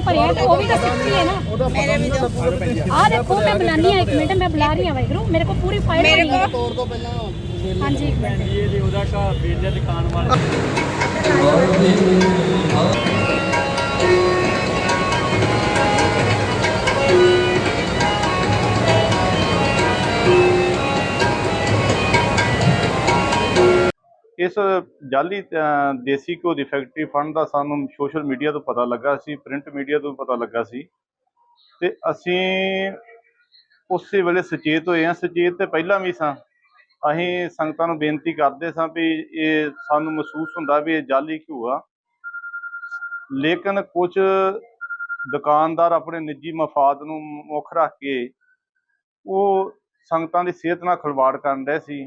ਭਰਿਆ ਤੇ ਉਹ ਵੀ ਤਾਂ ਸਿੱਖੀ ਹੈ ਨਾ ਮੇਰੇ ਵੀ ਦੋ ਆਹ ਦੇਖੋ ਮੈਂ ਬੁਲਾਨੀ ਆ ਇੱਕ ਮਿੰਟ ਮੈਂ ਬੁਲਾ ਰਹੀ ਆ ਵਾਹਿਗੁਰੂ ਮੇਰੇ ਕੋਲ ਪੂਰੀ ਫਾਈਲ ਮੇਰੇ ਬਣੀ ਹੈ ਕੋਲ ਹਾਂਜੀ ਇੱਕ ਮਿੰਟ ਇਹ ਦੇ ਉਹਦਾ ਘਰ ਵੇਚਦੇ ਦੁਕਾਨ ਵਾਲਾ ਜਾਲੀ ਦੇਸੀ ਘਿਓ ਦੀ ਫੈਕਟਰੀ ਫੰਡ ਦਾ ਸਾਨੂੰ ਸੋਸ਼ਲ ਮੀਡੀਆ ਤੋਂ ਪਤਾ ਲੱਗਾ ਸੀ ਪ੍ਰਿੰਟ ਮੀਡੀਆ ਤੋਂ ਪਤਾ ਲੱਗਾ ਸੀ। ਤੇ ਅਸੀਂ ਉਸੇ ਵੇਲੇ ਸੁਚੇਤ ਹੋਏ ਹਾਂ। ਸੁਚੇਤ ਤੇ ਪਹਿਲਾਂ ਵੀ ਸਾਂ। ਅਸੀਂ ਸੰਗਤਾਂ ਨੂੰ ਬੇਨਤੀ ਕਰਦੇ ਸਾਂ ਵੀ ਇਹ ਸਾਨੂੰ ਮਹਿਸੂਸ ਹੁੰਦਾ ਵੀ ਇਹ ਜਾਲੀ ਘਿਓ ਆ। ਲੇਕਿਨ ਕੁਝ ਦੁਕਾਨਦਾਰ ਆਪਣੇ ਨਿੱਜੀ ਮਫਾਦ ਨੂੰ ਮੁੱਖ ਰੱਖ ਕੇ ਉਹ ਸੰਗਤਾਂ ਦੀ ਸਿਹਤ ਨਾਲ ਖਿਲਵਾੜ ਕਰਨ ਰਹੇ ਸੀ।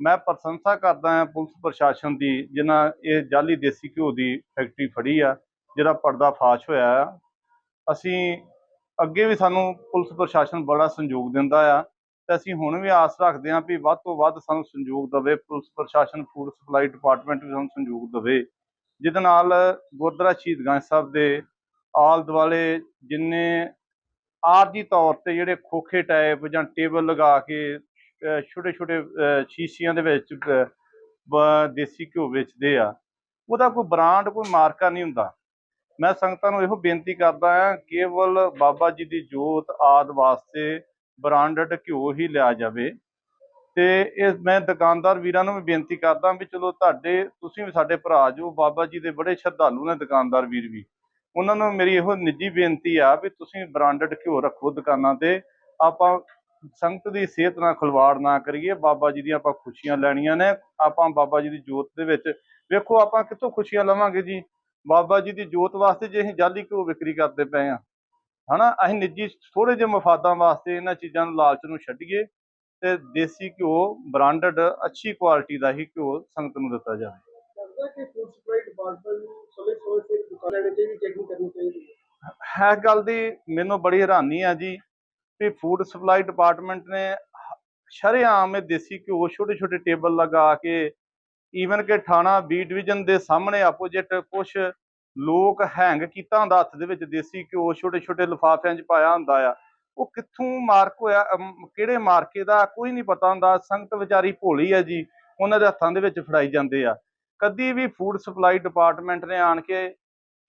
ਮੈਂ ਪ੍ਰਸ਼ੰਸਾ ਕਰਦਾ ਹਾਂ ਪੁਲਿਸ ਪ੍ਰਸ਼ਾਸਨ ਦੀ, ਜਿਨ੍ਹਾਂ ਇਹ ਜਾਲੀ ਦੇਸੀ ਘਿਓ ਦੀ ਫੈਕਟਰੀ ਫੜੀ ਆ, ਜਿਹੜਾ ਪਰਦਾ ਫਾਸ਼ ਹੋਇਆ ਆ। ਅਸੀਂ ਅੱਗੇ ਵੀ ਸਾਨੂੰ ਪੁਲਿਸ ਪ੍ਰਸ਼ਾਸਨ ਬੜਾ ਸਹਿਯੋਗ ਦਿੰਦਾ ਆ ਤੇ ਅਸੀਂ ਹੁਣ ਵੀ ਆਸ ਰੱਖਦੇ ਹਾਂ ਵੀ ਵੱਧ ਤੋਂ ਵੱਧ ਸਾਨੂੰ ਸਹਿਯੋਗ ਦੇਵੇ, ਪੁਲਿਸ ਪ੍ਰਸ਼ਾਸਨ, ਫੂਡ ਸਪਲਾਈ ਡਿਪਾਰਟਮੈਂਟ ਵੀ ਸਾਨੂੰ ਸਹਿਯੋਗ ਦੇਵੇ। ਜਿਹਦੇ ਨਾਲ ਗੁਰਦੁਆਰਾ ਸ਼ਹੀਦਗੰਜ ਸਾਹਿਬ ਦੇ ਆਲ ਦੁਆਲੇ ਜਿੰਨੇ ਆਰਜੀ ਤੌਰ ਤੇ ਜਿਹੜੇ ਖੋਖੇ ਟਾਈਪ ਜਾਂ ਟੇਬਲ ਲਗਾ ਕੇ ਛੋਟੇ ਛੋਟੇ ਸ਼ੀਸ਼ੀਆਂ ਦੇ ਵਿੱਚ ਦੇਸੀ ਘਿਓ ਵੇਚਦੇ ਆ। ਉਹਦਾ ਕੋਈ ਬ੍ਰਾਂਡ ਕੋਈ ਮਾਰਕਾ ਨਹੀਂ ਹੁੰਦਾ। ਮੈਂ ਸੰਗਤਾਂ ਨੂੰ ਇਹੋ ਬੇਨਤੀ ਕਰਦਾ ਹਾਂ, ਕੇਵਲ ਬਾਬਾ ਜੀ ਦੀ ਜੋਤ, ਆਦ ਵਾਸਤੇ ਬ੍ਰਾਂਡਡ ਘਿਓ ਹੀ ਲਿਆ ਜਾਵੇ। ਤੇ ਇਹ ਮੈਂ ਦੁਕਾਨਦਾਰ ਵੀਰਾਂ ਨੂੰ ਵੀ ਬੇਨਤੀ ਕਰਦਾ ਵੀ ਚਲੋ ਤੁਹਾਡੇ, ਤੁਸੀਂ ਵੀ ਸਾਡੇ ਭਰਾ ਜੋ, ਬਾਬਾ ਜੀ ਦੇ ਬੜੇ ਸ਼ਰਧਾਲੂ ਨੇ ਦੁਕਾਨਦਾਰ ਵੀਰ ਵੀ। ਉਹਨਾਂ ਨੂੰ ਮੇਰੀ ਇਹੋ ਨਿੱਜੀ ਬੇਨਤੀ ਆ ਵੀ ਤੁਸੀਂ ਬ੍ਰਾਂਡਡ ਘਿਓ ਰੱਖੋ ਦੁਕਾਨਾਂ ਤੇ। ਆਪਾਂ ਸੰਗਤ ਦੀ ਸਿਹਤ ਨਾਲ ਖਿਲਵਾੜ ਨਾ ਕਰੀਏ ਬਾਬਾ ਜੀ ਦੀਆਂ ਆਪਾਂ ਖੁਸ਼ੀਆਂ ਲੈਣੀਆਂ ਨੇ ਆਪਾਂ ਬਾਬਾ ਜੀ ਦੀ ਜੋਤ ਦੇ ਵਿੱਚ ਵੇਖੋ ਆਪਾਂ ਕਿੱਥੋਂ ਖੁਸ਼ੀਆਂ ਲਵਾਂਗੇ ਜੀ? ਬਾਬਾ ਜੀ ਦੀ ਜੋਤ ਵਾਸਤੇ ਜੇ ਅਸੀਂ ਜਾਲੀ ਘਿਓ ਵਿਕਰੀ ਕਰਦੇ ਪਏ ਆ ਹਨਾ? ਅਸੀਂ ਨਿੱਜੀ ਥੋੜੇ ਜਿਹੇ ਮਫਾਦਾਂ ਵਾਸਤੇ ਇਹਨਾਂ ਚੀਜ਼ਾਂ ਨੂੰ ਲਾਲਚ ਨੂੰ ਛੱਡੀਏ ਤੇ ਦੇਸੀ ਘਿਓ ਬ੍ਰਾਂਡਡ ਅੱਛੀ ਕੁਆਲਿਟੀ ਦਾ ਹੀ ਘਿਓ ਸੰਗਤ ਨੂੰ ਦਿੱਤਾ ਜਾਵੇ। ਹੈ ਗੱਲ ਦੀ ਮੈਨੂੰ ਬੜੀ ਹੈਰਾਨੀ ਆ ਜੀ ਵੀ ਫੂਡ ਸਪਲਾਈ ਡਿਪਾਰਟਮੈਂਟ ਨੇ ਸ਼ਰੇਆਮ ਇਹ ਦੇਸੀ ਘਿਓ ਛੋਟੇ ਛੋਟੇ ਟੇਬਲ ਲਗਾ ਕੇ ਈਵਨ ਕਿ ਥਾਣਾ ਬੀ ਡਿਵੀਜ਼ਨ ਦੇ ਸਾਹਮਣੇ ਆਪੋਜੀਟ ਕੁਝ ਲੋਕ ਹੈਂਗ ਕੀਤਾ ਹੁੰਦਾ ਹੱਥ ਦੇ ਵਿੱਚ ਦੇਸੀ ਘਿਓ ਛੋਟੇ ਛੋਟੇ ਲਿਫਾਫਿਆਂ 'ਚ ਪਾਇਆ ਹੁੰਦਾ ਆ। ਉਹ ਕਿੱਥੋਂ ਮਾਰਕ ਹੋਇਆ ਕਿਹੜੇ ਮਾਰਕੇ ਦਾ ਕੋਈ ਨਹੀਂ ਪਤਾ ਹੁੰਦਾ, ਸੰਗਤ ਵਿਚਾਰੀ ਭੋਲੀ ਹੈ ਜੀ, ਉਹਨਾਂ ਦੇ ਹੱਥਾਂ ਦੇ ਵਿੱਚ ਫੜਾਈ ਜਾਂਦੇ ਆ। ਕਦੀ ਵੀ ਫੂਡ ਸਪਲਾਈ ਡਿਪਾਰਟਮੈਂਟ ਨੇ ਆਣ ਕੇ,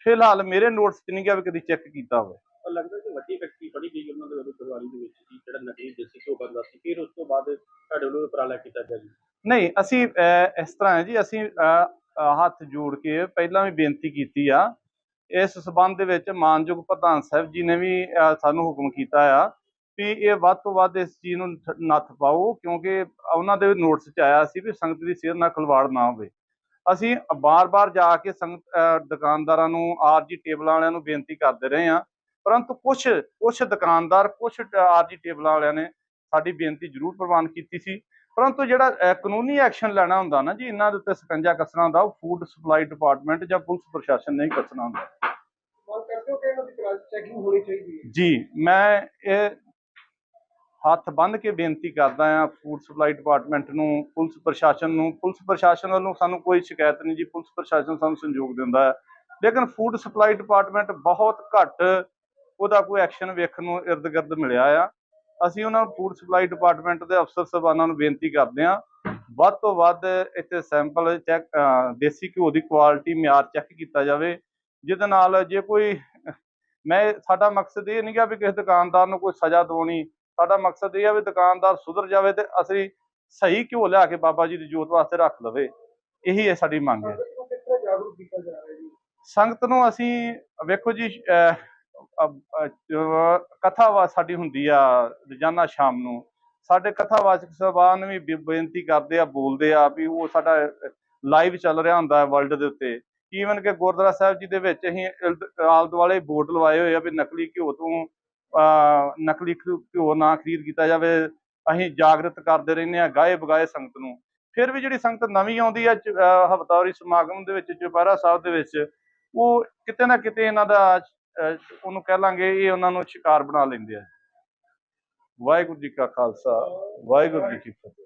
ਫਿਲਹਾਲ ਮੇਰੇ ਨੋਟਸ 'ਚ ਨਹੀਂ ਗਿਆ ਵੀ ਕਦੀ ਚੈੱਕ ਕੀਤਾ ਹੋਵੇ। ਪਰ ਲੱਗਦਾ ਕਿ ਵੱਡੀ ਫੈਕਟਰੀ ਫੜੀ ਗਈ ਉਹਨਾਂ ਦੇ ਵੱਲੋਂ ਫਰਵਾਰੀ ਦੇ ਵਿੱਚ ਜੀ ਜਿਹੜਾ ਨਕਲੀ ਦੇਸੀ ਘਿਓ ਬਣਦਾ ਸੀ ਫਿਰ ਉਸ ਤੋਂ ਬਾਅਦ ਤੁਹਾਡੇ ਵੱਲੋਂ ਉਪਰਾਲਾ ਕੀਤਾ ਗਿਆ ਜੀ? ਨਹੀਂ ਅਸੀਂ ਅਹ, ਇਸ ਤਰ੍ਹਾਂ ਹੈ ਜੀ ਅਸੀਂ ਅਹ, ਅਹ, ਹੱਥ ਜੋੜ ਕੇ ਪਹਿਲਾਂ ਵੀ ਬੇਨਤੀ ਕੀਤੀ ਆ। ਇਸ ਸਬੰਧ ਦੇ ਵਿੱਚ ਮਾਨਯੋਗ ਪ੍ਰਧਾਨ ਸਾਹਿਬ ਜੀ ਨੇ ਵੀ ਅਹ, ਸਾਨੂੰ ਹੁਕਮ ਕੀਤਾ ਆ ਵੀ ਇਹ ਵੱਧ ਤੋਂ ਵੱਧ ਇਸ ਚੀਜ਼ ਨੂੰ ਠ- ਨੱਥ ਪਾਓ ਕਿਉਂਕਿ ਉਹਨਾਂ ਦੇ ਨੋਟਿਸ 'ਚ ਆਇਆ ਸੀ ਵੀ ਸੰਗਤ ਦੀ ਸਿਹਤ ਨਾਲ ਖਿਲਵਾੜ ਨਾ ਹੋਵੇ। ਅਸੀਂ ਬਾਰ-ਬਾਰ ਜਾ ਕੇ ਸੰਗਤ ਅਹ, ਦੁਕਾਨਦਾਰਾਂ ਨੂੰ ਆਰਜੀ ਟੇਬਲਾਂ ਵਾਲਿਆਂ ਨੂੰ ਬੇਨਤੀ ਕਰਦੇ ਰਹੇ ਆ ਪਰੰਤੂ ਕੁਝ ਕੁਝ ਦੁਕਾਨਦਾਰ ਕੁਝ ਆਰਜੀ ਟੇਬਲਾਂ ਵਾਲਿਆਂ ਨੇ ਸਾਡੀ ਬੇਨਤੀ ਜ਼ਰੂਰ ਪ੍ਰਵਾਨ ਕੀਤੀ ਸੀ। ਪਰੰਤੂ ਜਿਹੜਾ ਕਾਨੂੰਨੀ ਐਕਸ਼ਨ ਲੈਣਾ ਹੁੰਦਾ ਨਾ ਜੀ ਇਹਨਾਂ ਦੇ ਉੱਤੇ ਸਕੰਜਾ ਕੱਸਣਾ ਹੁੰਦਾ ਉਹ ਫੂਡ ਸਪਲਾਈ ਡਿਪਾਰਟਮੈਂਟ ਜਾਂ ਪੁਲਿਸ ਪ੍ਰਸ਼ਾਸਨ ਨੇ ਹੀ ਕੱਸਣਾ ਹੁੰਦਾ ਜੀ ਮੈਂ ਇਹ ਹੱਥ ਬੰਨ੍ਹ ਕੇ ਬੇਨਤੀ ਕਰਦਾ ਹਾਂ ਫੂਡ ਸਪਲਾਈ ਡਿਪਾਰਟਮੈਂਟ ਨੂੰ ਪੁਲਿਸ ਪ੍ਰਸ਼ਾਸਨ ਨੂੰ ਪੁਲਿਸ ਪ੍ਰਸ਼ਾਸਨ ਵੱਲੋਂ ਸਾਨੂੰ ਕੋਈ ਸ਼ਿਕਾਇਤ ਨਹੀਂ ਜੀ ਪੁਲਿਸ ਪ੍ਰਸ਼ਾਸਨ ਸਾਨੂੰ ਸਹਿਯੋਗ ਦਿੰਦਾ ਹੈ। ਲੇਕਿਨ ਫੂਡ ਸਪਲਾਈ ਡਿਪਾਰਟਮੈਂਟ ਬਹੁਤ ਘੱਟ ਉਹਦਾ ਕੋਈ ਐਕਸ਼ਨ ਵੇਖਣ ਨੂੰ ਇਰਦ ਗਿਰਦ ਮਿਲਿਆ ਆ। ਅਸੀਂ ਉਹਨਾਂ ਨੂੰ ਫੂਡ ਸਪਲਾਈ ਡਿਪਾਰਟਮੈਂਟ ਦੇ ਅਫਸਰ ਸਾਹਿਬਾਨਾਂ ਨੂੰ ਬੇਨਤੀ ਕਰਦੇ ਹਾਂ। ਵੱਧ ਤੋਂ ਵੱਧ ਇੱਥੇ ਸੈਂਪਲ ਚੈੱਕ ਦੇਸੀ ਘਿਓ ਦੀ ਕੁਆਲਿਟੀ ਮਿਆਰ ਚੈੱਕ ਕੀਤਾ ਜਾਵੇ। ਜਿਹਦੇ ਨਾਲ ਜੇ ਕੋਈ ਮੈਂ ਸਾਡਾ ਮਕਸਦ ਇਹ ਨਹੀਂ ਗਾ ਵੀ ਕਿਸੇ ਦੁਕਾਨਦਾਰ ਨੂੰ ਕੋਈ ਸਜ਼ਾ ਦਿਵਾਉਣੀ। ਸਾਡਾ ਮਕਸਦ ਇਹ ਆ ਵੀ ਦੁਕਾਨਦਾਰ ਸੁਧਰ ਜਾਵੇ ਤੇ ਅਸੀਂ ਸਹੀ ਘਿਓ ਲਿਆ ਕੇ ਬਾਬਾ ਜੀ ਦੀ ਜੋਤ ਵਾਸਤੇ ਰੱਖ ਲਵੇ। ਇਹੀ ਹੈ ਸਾਡੀ ਮੰਗ ਹੈ। ਸੰਗਤ ਨੂੰ ਅਸੀਂ ਵੇਖੋ ਜੀ ਕਥਾਵਾ ਸਾਡੀ ਹੁੰਦੀ ਆ ਰੋਜ਼ਾਨਾ ਸ਼ਾਮ ਨੂੰ, ਸਾਡੇ ਕਥਾਵਾਚਕ ਸਭਾਨ ਵੀ ਬੇਨਤੀ ਕਰਦੇ ਆ, ਬੋਲਦੇ ਆ ਵੀ ਉਹ ਸਾਡਾ ਲਾਈਵ ਚੱਲ ਰਿਹਾ ਹੁੰਦਾ ਹੈ ਵਰਲਡ ਦੇ ਉੱਤੇ। ਈਵਨ ਕਿ ਗੁਰਦੁਆਰਾ ਸਾਹਿਬ ਜੀ ਦੇ ਵਿੱਚ ਅਸੀਂ ਇਲਦ- ਆਲੇ ਦੁਆਲੇ ਬੋਰਡ ਲਵਾਏ ਹੋਏ ਆ ਵੀ ਨਕਲੀ ਘਿਓ ਤੋਂ ਅਹ ਨਕਲੀ ਘਿਓ ਨਾ ਖਰੀਦ ਕੀਤਾ ਜਾਵੇ। ਅਸੀਂ ਜਾਗਰਤ ਕਰਦੇ ਰਹਿੰਦੇ ਆ ਗਾਏ ਬਗਾਏ ਸੰਗਤ ਨੂੰ। ਫਿਰ ਵੀ ਜਿਹੜੀ ਸੰਗਤ ਨਵੀਂ ਆਉਂਦੀ ਆ ਹਫ਼ਤਾਵਾਰੀ ਸਮਾਗਮ ਦੇ ਵਿੱਚ, ਚੁਪਹਿਰਾ ਸਾਹਿਬ ਦੇ ਵਿੱਚ, ਉਹ ਕਿਤੇ ਨਾ ਕਿਤੇ ਇਹਨਾਂ ਦਾ ਉਹਨੂੰ ਕਹਿ ਲਾਂਗੇ ਇਹ ਉਹਨਾਂ ਨੂੰ ਸ਼ਿਕਾਰ ਬਣਾ ਲੈਂਦੇ ਆ। ਵਾਹਿਗੁਰੂ ਜੀ ਕਾ ਖਾਲਸਾ, ਵਾਹਿਗੁਰੂ ਜੀ ਕੀ ਫਤਿਹ।